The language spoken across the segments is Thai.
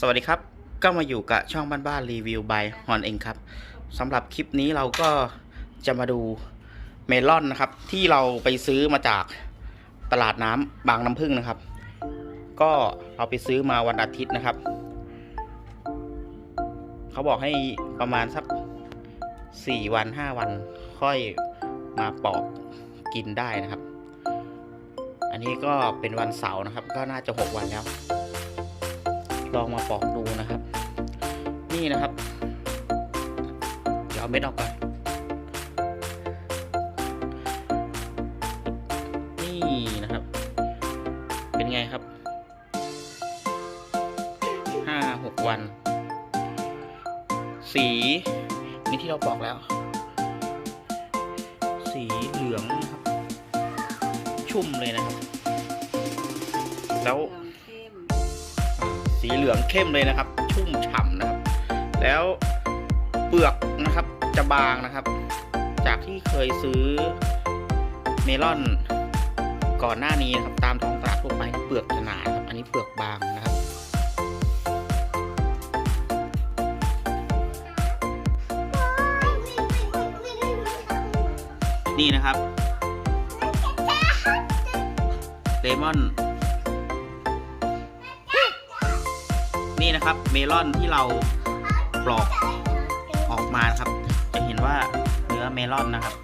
สวัสดีครับ ก็มาอยู่กับช่องบ้านๆรีวิวบายฮอนเองครับสำหรับคลิปนี้เราก็จะมาดูเมลอนนะครับ ที่เราไปซื้อมาจากตลาดน้ำบางน้ำพึ่งนะครับ ก็เราไปซื้อมาวันอาทิตย์นะครับ เขาบอกให้ประมาณสักสี่วันห้าวัน ค่อยมาปอกกินได้นะครับ อันนี้ก็เป็นวันเสาร์นะครับ ก็น่าจะหกวันแล้ว ลองมาปอกดูนะครับ นี่นะครับ เดี๋ยวเอาเม็ดออกก่อนนี่นะครับ เป็นไงครับห้าหกวัน สีนี่ที่เราปอกแล้ว สีเหลืองนะครับ ชุ่มเลยนะครับ แล้ว สีเหลืองเข้มเลยนะครับ ชุ่มฉ่ำนะครับ แล้วเปลือกนะครับจะบางนะครับ จากที่เคยซื้อเมลอนก่อนหน้านี้นะครับ ตามท้องตลาดทั่วไปเปลือกจะหนาครับ อันนี้เปลือกบางนะครับ นี่นะครับเลมอน นี่นะครับ เมลอนที่เราปลอกออกมานะครับ จะเห็นว่าเนื้อเมลอนนะครับ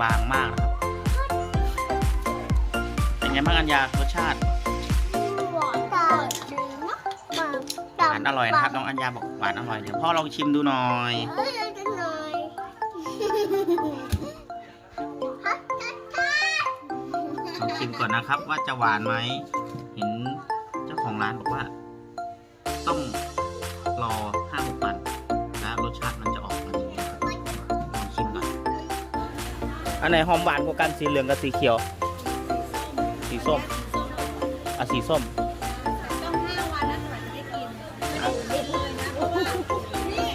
บางมากนะครับเป็นไงบ้างอัญญารสชาติหวานอร่อยนะครับน้องอัญญาบอกหวานอร่อยเดี๋ยวพ่อลองชิมดูหน่อยลองชิมก่อนนะครับว่าจะหวานไหมเห็นเจ้าของร้านบอกว่า อันไหนหอมหวานกว่ากันสีเหลืองกับสีเขียว สีส้มอะสีส้มต้องห้าวันแล้วถึงจะได้กินเด็ดเลยนะเพราะว่านี่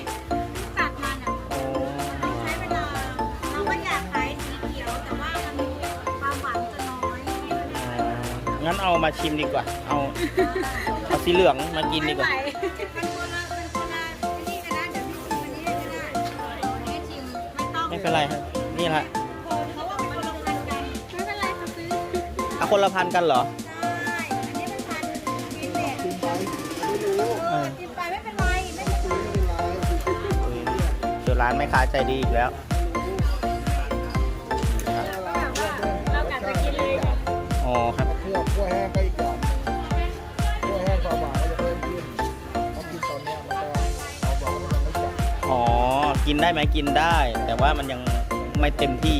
ตัดมันอะใช้เวลาเราก็อยากขายสีเขียวแต่ว่ามันความหวานจะน้อยงั้นเอามาชิมดีกว่า เอาเอาสีเหลืองมากินดีกว่าไม่ไหวมันคนละมันคนละนี่กันนะเดี๋ยวพี่ชิมอันนี้ก็ได้เดี๋ยวนี้ชิมไม่ต้องไม่เป็นไรครับนี่แหละ คนละพันกันเหรอได้อันนี้มันพันพิเศษเออกินไปไม่เป็นไรไม่เป็นไรเจอร้านแม่ค้าใจดีอีกแล้วนี่ครับเรากะจะกินเลยอ๋อครับคั่วคั่วแห้งก็อีกอย่างคั่วแห้งความหวานก็จะเพิ่มขึ้นต้องกินตอนเนี้ยมันก็ความหวานมันไม่จัดอ๋อ กินได้ไหมกินได้ แต่ว่ามันยังไม่เต็มที่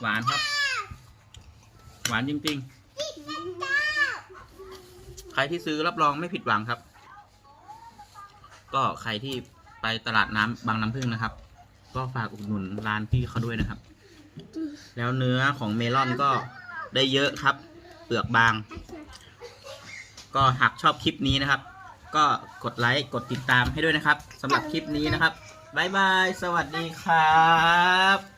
หวานครับ หวานจริงๆ ใครที่ซื้อรับรองไม่ผิดหวังครับ ก็ใครที่ไปตลาดน้ำบางน้ำพึ่งนะครับ ก็ฝากอุดหนุนร้านพี่เขาด้วยนะครับ แล้วเนื้อของเมลอนก็ได้เยอะครับ เปลือกบาง ก็หากชอบคลิปนี้นะครับ ก็กดไลค์กดติดตามให้ด้วยนะครับสำหรับคลิปนี้นะครับบ๊ายบาย สวัสดีครับ